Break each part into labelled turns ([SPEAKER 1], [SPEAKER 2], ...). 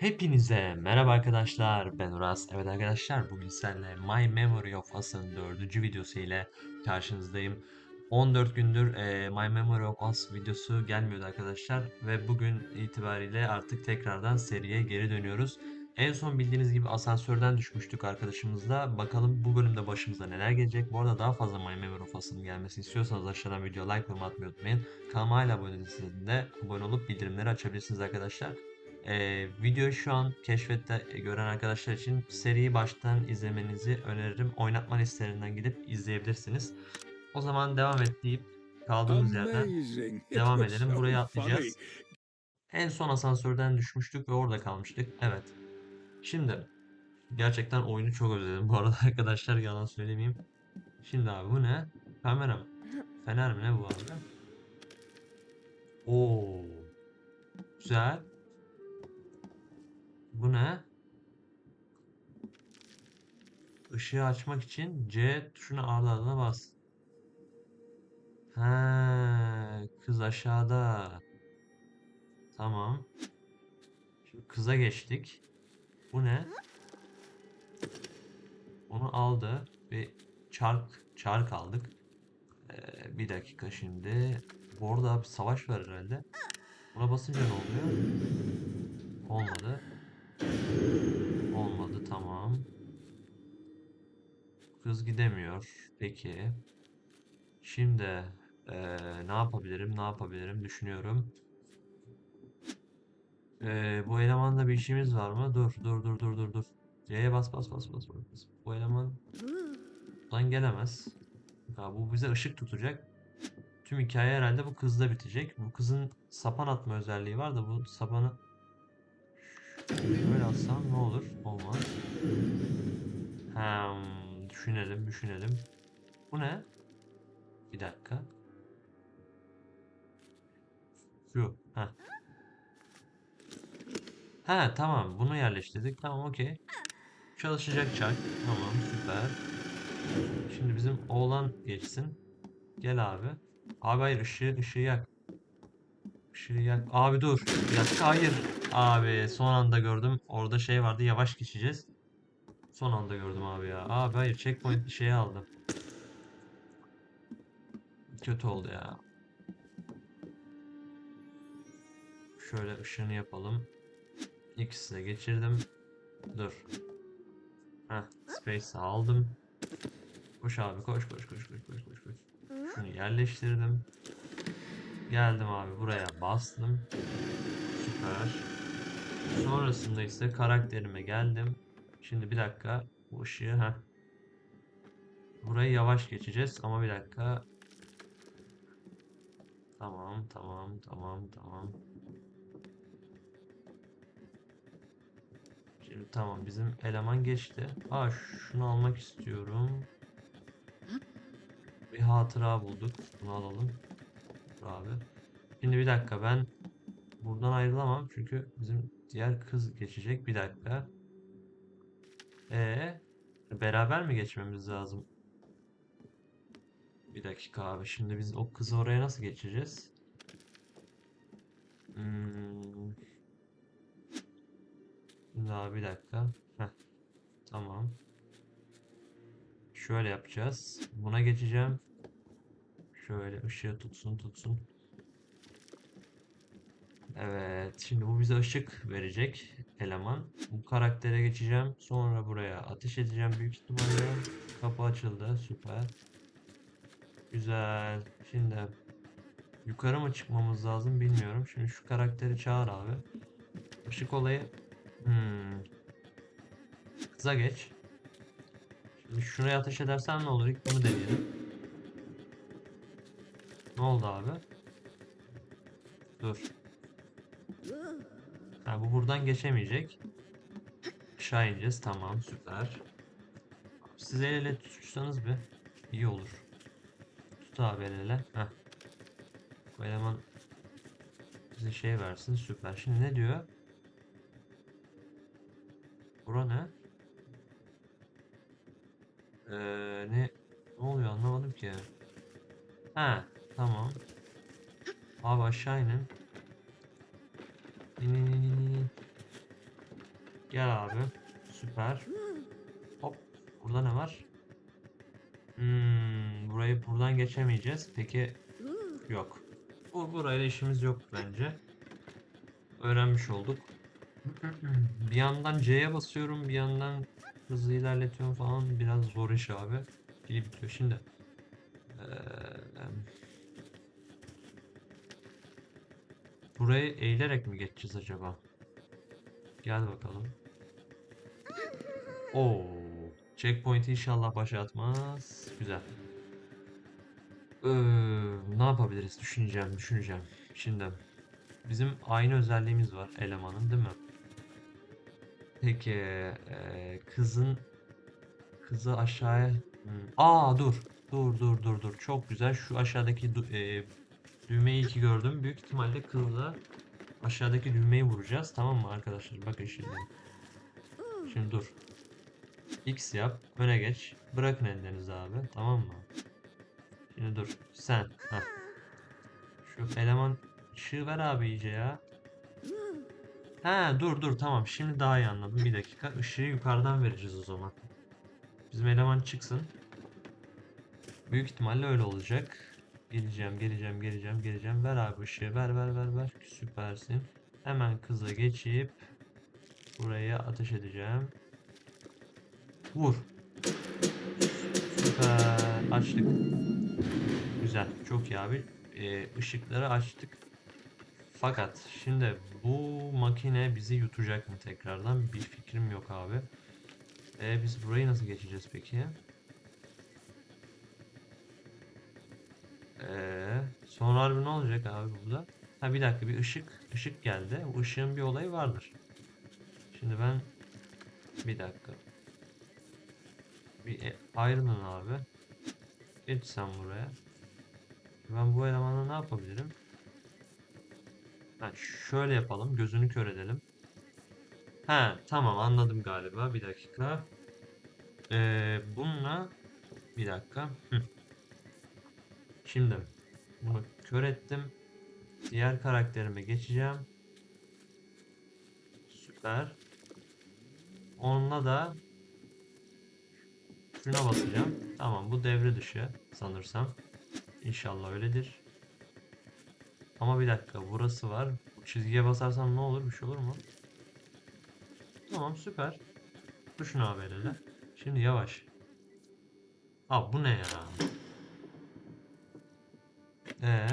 [SPEAKER 1] Hepinize merhaba arkadaşlar ben Uras. Evet arkadaşlar bugün sizlerle My Memory of Us'ın dördüncü videosu ile karşınızdayım. 14 gündür e, My Memory of Us videosu gelmiyordu arkadaşlar ve bugün itibariyle artık tekrardan seriye geri dönüyoruz. En son bildiğiniz gibi asansörden düşmüştük arkadaşımızla. Bakalım bu bölümde başımıza neler gelecek. Bu arada daha fazla My Memory of Us'ın gelmesini istiyorsanız aşağıdan video like yorum atmayı unutmayın. Kanalıma hala abone değilseniz de abone olup bildirimleri açabilirsiniz arkadaşlar. Ee, videoyu şu an keşfette gören arkadaşlar için seriyi baştan izlemenizi öneririm. Oynatma listelerinden gidip izleyebilirsiniz. O zaman devam et deyip kaldığımız yerden devam edelim.
[SPEAKER 2] funny.
[SPEAKER 1] atlayacağız. En son asansörden düşmüştük ve orada kalmıştık. Evet. Şimdi gerçekten oyunu çok özledim bu arada arkadaşlar yalan söylemeyeyim. Şimdi abi bu ne? Kamera mı? Fener mi ne bu abi? Oo. Güzel. Bu ne? Işığı açmak için C tuşuna ardı ardına bas. Ha, kız aşağıda. Tamam. Şimdi kıza geçtik. Bu ne? Onu aldı. Bir çark çark aldık. Ee, bir dakika şimdi. Bu arada bir savaş var herhalde. Buna basınca ne oluyor? Olmadı. Olmadı tamam. Kız gidemiyor. Peki. Şimdi eee, ne yapabilirim? Ne yapabilirim? Düşünüyorum. Eee, bu elemanda bir işimiz var mı? Dur, dur, dur, dur, dur, dur. Y'ye bas, bas, bas, bas, bas. Bu eleman buradan gelemez. Ha, bu bize ışık tutacak. Tüm hikaye herhalde bu kızda bitecek. Bu kızın sapan atma özelliği var da bu sapanı Böyle atsam ne olur? Olmaz. Hmm, düşünelim, düşünelim. Bu ne? Bir dakika. Şu. Heh. Ha tamam bunu yerleştirdik. Tamam okey. Çalışacak çark. Tamam süper. Şimdi bizim oğlan geçsin. Gel abi. Abi hayır ışığı, ışığı yak. Işığı yak. Abi dur. Bir dakika hayır. Abi son anda gördüm. Orada şey vardı yavaş geçeceğiz. Son anda gördüm abi ya. Abi hayır checkpoint bir şeyi aldım. Kötü oldu ya. Şöyle ışığını yapalım. İkisini de geçirdim. Dur. Heh, space aldım. Koş abi koş koş koş koş koş koş koş. Şunu yerleştirdim. Geldim abi buraya bastım. Süper. Sonrasında ise karakterime geldim. Şimdi bir dakika bu ışığı ha. Burayı yavaş geçeceğiz ama bir dakika. Tamam tamam tamam tamam. Şimdi tamam bizim eleman geçti. Aa şunu almak istiyorum. Bir hatıra bulduk. Bunu alalım. Abi. Şimdi bir dakika ben buradan ayrılamam çünkü bizim diğer kız geçecek. Bir dakika. Ee, beraber mi geçmemiz lazım? Bir dakika abi. Şimdi biz o kızı oraya nasıl geçeceğiz? Hmm. Abi bir dakika. Heh. Tamam. Şöyle yapacağız. Buna geçeceğim. Şöyle ışığı tutsun tutsun. Evet. Şimdi bu bize ışık verecek eleman. Bu karaktere geçeceğim. Sonra buraya ateş edeceğim büyük ihtimalle. Kapı açıldı. Süper. Güzel. Şimdi yukarı mı çıkmamız lazım bilmiyorum. Şimdi şu karakteri çağır abi. Işık olayı. Hmm. Kıza geç. Şimdi şuraya ateş edersen ne olur? İlk bunu deneyelim. Ne oldu abi? Dur. Ha, bu buradan geçemeyecek. Aşağı ineceğiz. Tamam süper. Siz el ele tutuşsanız bir iyi olur. Tut abi el ele. Heh. Bu eleman bize şey versin. Süper. Şimdi ne diyor? Bura ne? Ee, ne? Ne oluyor anlamadım ki. Ha, tamam. Abi aşağı inin. İn in in in in. Gel abi. Süper. Hop. Burada ne var? Hmm, burayı buradan geçemeyeceğiz. Peki yok. Bu burayla işimiz yok bence. Öğrenmiş olduk. Bir yandan C'ye basıyorum, bir yandan hızlı ilerletiyorum falan. Biraz zor iş abi. Pili bitiyor şimdi. Eee, burayı eğilerek mi geçeceğiz acaba? Gel bakalım. Oo, checkpoint inşallah başa atmaz. Güzel. Ee, ne yapabiliriz? Düşüneceğim, düşüneceğim. Şimdi bizim aynı özelliğimiz var elemanın, değil mi? Peki eee, kızın kızı aşağıya Hmm, Aa dur. Dur dur dur dur. Çok güzel. Şu aşağıdaki eee, düğmeyi iki gördüm. Büyük ihtimalle kızla aşağıdaki düğmeyi vuracağız. Tamam mı arkadaşlar? Bakın şimdi. Şimdi dur. X yap. Öne geç. Bırakın ellerinizi abi. Tamam mı? Şimdi dur. Sen. Heh. Şu eleman ışığı ver abi iyice ya. Ha dur dur tamam. Şimdi daha iyi anladım. Bir dakika. Işığı yukarıdan vereceğiz o zaman. Bizim eleman çıksın. Büyük ihtimalle öyle olacak. Geleceğim, geleceğim, geleceğim, geleceğim. Ver abi ışığı. Ver, ver, ver, ver. Süpersin. Hemen kıza geçip buraya ateş edeceğim. Vur. Süper. Açtık. Güzel. Çok iyi abi. Ee, ışıkları açtık. Fakat şimdi bu makine bizi yutacak mı tekrardan? Bir fikrim yok abi. Ee, biz burayı nasıl geçeceğiz peki? Ee, sonra harbi ne olacak abi burada? Ha bir dakika bir ışık ışık geldi. Bu ışığın bir olayı vardır. Şimdi ben bir dakika. Bir e, ayrılın abi. Geç sen buraya. Ben bu elemanla ne yapabilirim? Ha, şöyle yapalım. Gözünü kör edelim. Ha tamam anladım galiba. Bir dakika. Ee, bununla bir dakika. Şimdi bunu kör ettim. Diğer karakterime geçeceğim. Süper. Onunla da şuna basacağım. Tamam bu devre dışı sanırsam. İnşallah öyledir. Ama bir dakika burası var. Çizgiye basarsam ne olur? Bir şey olur mu? Tamam süper. Abi el ele. Şimdi yavaş. Abi bu ne ya? Ee?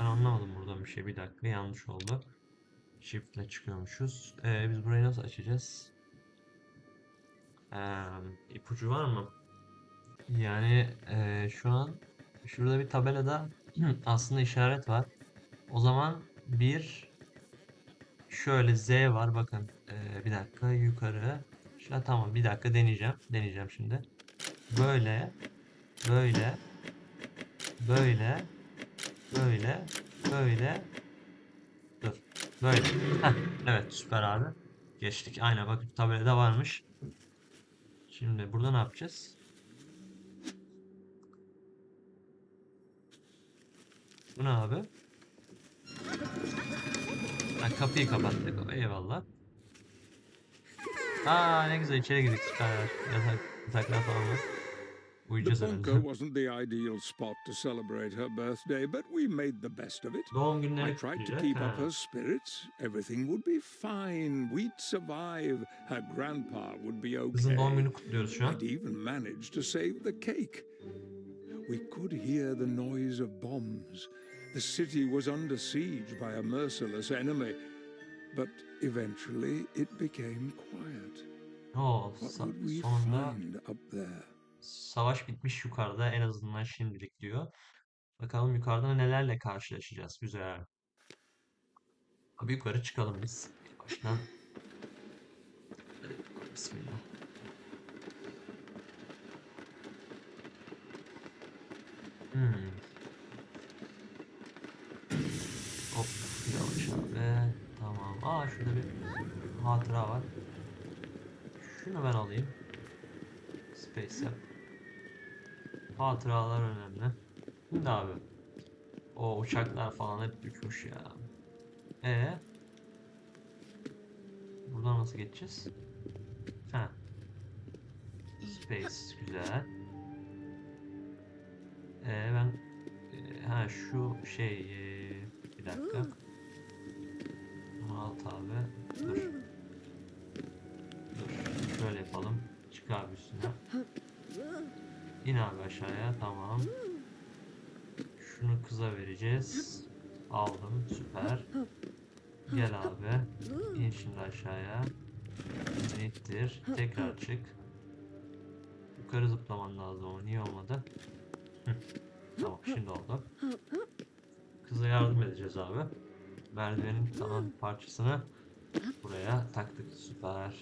[SPEAKER 1] Ben anlamadım buradan bir şey. Bir dakika yanlış oldu. Shift'le çıkıyormuşuz. Ee, biz burayı nasıl açacağız? Ee, ipucu var mı? Yani ee, şu an şurada bir tabelada aslında işaret var. O zaman bir şöyle Z var bakın. Ee, bir dakika yukarı. Şuna tamam bir dakika deneyeceğim. Deneyeceğim şimdi. Böyle böyle böyle böyle böyle dur böyle Heh, evet süper abi geçtik aynen bakın tabelada varmış şimdi burada ne yapacağız? Bu ne abi? Ha, kapıyı kapattık. Eyvallah. Aa ne güzel içeri girdik. Süper yatak, yataklar falan var
[SPEAKER 2] The
[SPEAKER 1] uyuyacağız
[SPEAKER 2] bunker wasn't the ideal spot to celebrate her birthday, but we made the best of it. I tried to keep up her spirits. Everything would be fine. We'd survive. Her grandpa would be okay.
[SPEAKER 1] günü kutluyoruz şu an.
[SPEAKER 2] I'd even managed to save the cake. We could hear the noise of bombs. The city was under siege by a merciless enemy. But eventually it became quiet.
[SPEAKER 1] Oo,
[SPEAKER 2] What would we find up there?
[SPEAKER 1] Savaş bitmiş yukarıda en azından şimdilik diyor. Bakalım yukarıda nelerle karşılaşacağız. Güzel. Abi yukarı çıkalım biz. Baştan. Bismillah. Hmm. Hop yavaş abi. Tamam. Aa şurada bir hatıra var. Şunu ben alayım. Space yap. Hatıralar önemli. Şimdi abi. O uçaklar falan hep düşmüş ya. E nasıl geçeceğiz? Ha. Space güzel. Ee, ben e, ha şu şey e, bir dakika. Bunu alt abi. Dur. Dur. Şöyle yapalım. Çık abi üstüne. İn abi aşağıya. Tamam. Şunu kıza vereceğiz. Aldım. Süper. Gel abi. İn şimdi aşağıya. Bizi ittir. Tekrar çık. Yukarı zıplaman lazım ama niye olmadı? Tamam şimdi oldu. Kıza yardım edeceğiz abi. Merdivenin kalan parçasını buraya taktık. Süper.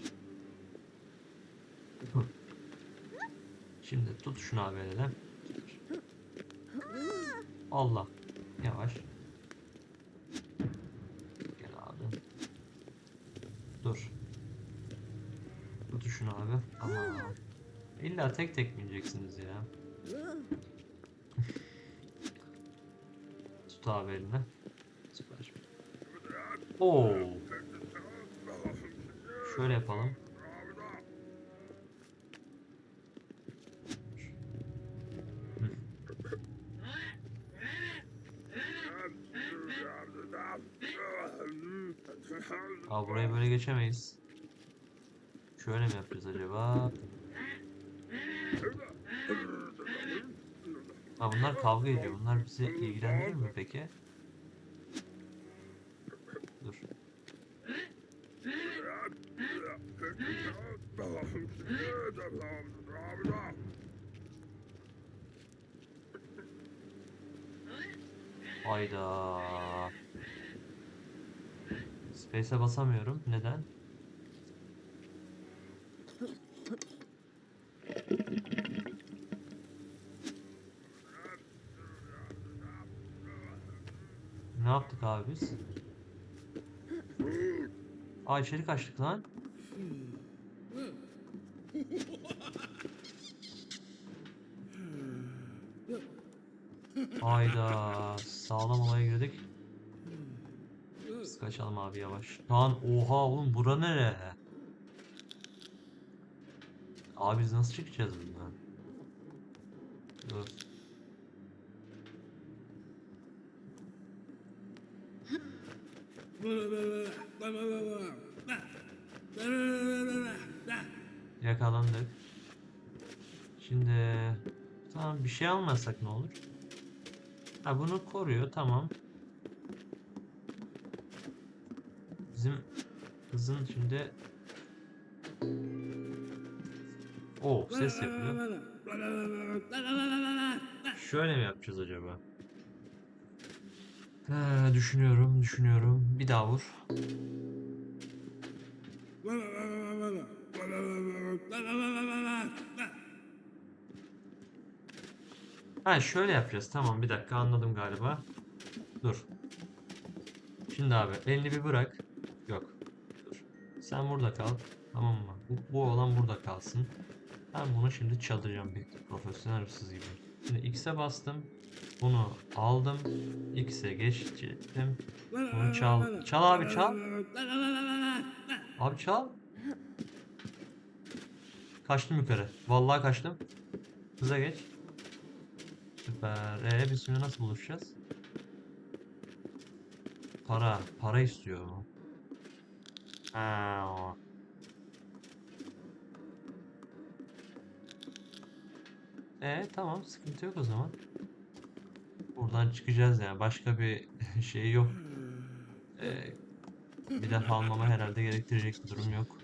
[SPEAKER 1] Şimdi tut şunu eline. Allah. Yavaş. Gel abi. Dur. Tut şunu abi. Ama illa tek tek mi ineceksiniz ya? Tut abi eline. Süper. Oo. Şöyle yapalım. Aa buraya böyle geçemeyiz. Şöyle mi yapacağız acaba? Ha bunlar kavga ediyor. Bunlar bizi ilgilendirir mi peki? Dur. Hayda. Space'e basamıyorum. Neden? Ne yaptık abi biz? Aa içeri kaçtık lan. Hayda sağlam olaya girdik. Kaçalım abi yavaş. Lan oha oğlum bura nere? Abi biz nasıl çıkacağız bundan? Dur. Yakalandık. Şimdi tamam bir şey almasak ne olur? Ha bunu koruyor tamam. Bizim kızın şimdi o ses yapıyor. Şöyle mi yapacağız acaba? Ha, düşünüyorum, düşünüyorum. Bir daha vur. Ha şöyle yapacağız. Tamam bir dakika anladım galiba. Dur. Şimdi abi elini bir bırak. Yok. Dur. Sen burada kal. Tamam mı? Bu, bu olan burada kalsın. Ben bunu şimdi çalacağım bir profesyonel hırsız gibi. Şimdi X'e bastım. Bunu aldım. X'e geçtim. Bunu çal. Çal abi çal. Abi çal. Kaçtım yukarı. Vallahi kaçtım. Hıza geç. Süper. Ee biz şimdi nasıl buluşacağız? Para. Para istiyor mu? Ha. E tamam sıkıntı yok o zaman. Buradan çıkacağız yani. Başka bir şey yok. Ee, bir defa almama herhalde gerektirecek bir durum yok.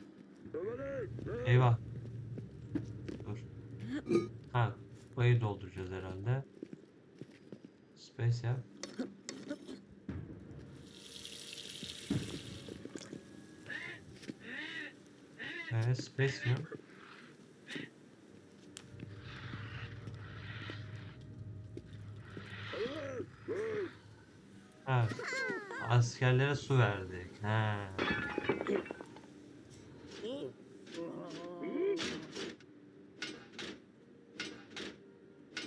[SPEAKER 1] Eyvah. Dur. Ha, kupayı dolduracağız herhalde. Space yap. Evet, space yap. Ha, askerlere su verdik. Ha.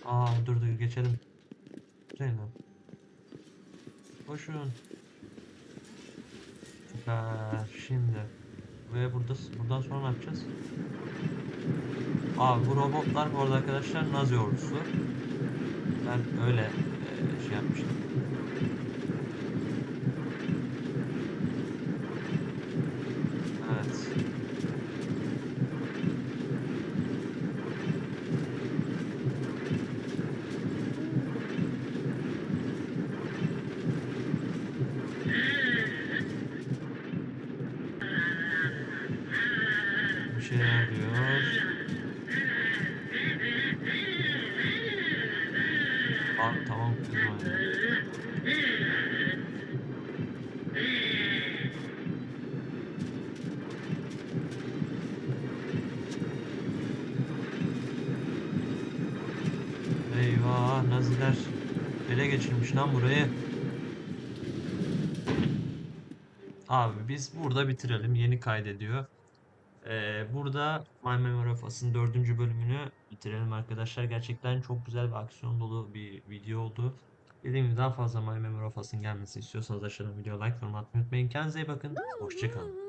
[SPEAKER 1] Aa dur dur geçelim. Zeynep. Koşun. Süper. Şimdi Ve burada buradan sonra ne yapacağız? Abi bu robotlar bu arada arkadaşlar Nazi ordusu. Ben öyle e, şey yapmıştım. Evet. Bir şeyler diyor. Aa, tamam kızma ya. Eyvah Naziler ele geçirmiş lan burayı. Abi biz burada bitirelim. Yeni kaydediyor. Ee, burada My Memory of Us'ın dördüncü bölümünü bitirelim arkadaşlar. Gerçekten çok güzel ve aksiyon dolu bir video oldu. Dediğim gibi daha fazla My Memory of Us'ın gelmesini istiyorsanız aşağıdan video like yorum atmayı unutmayın. Kendinize iyi bakın. Hoşçakalın.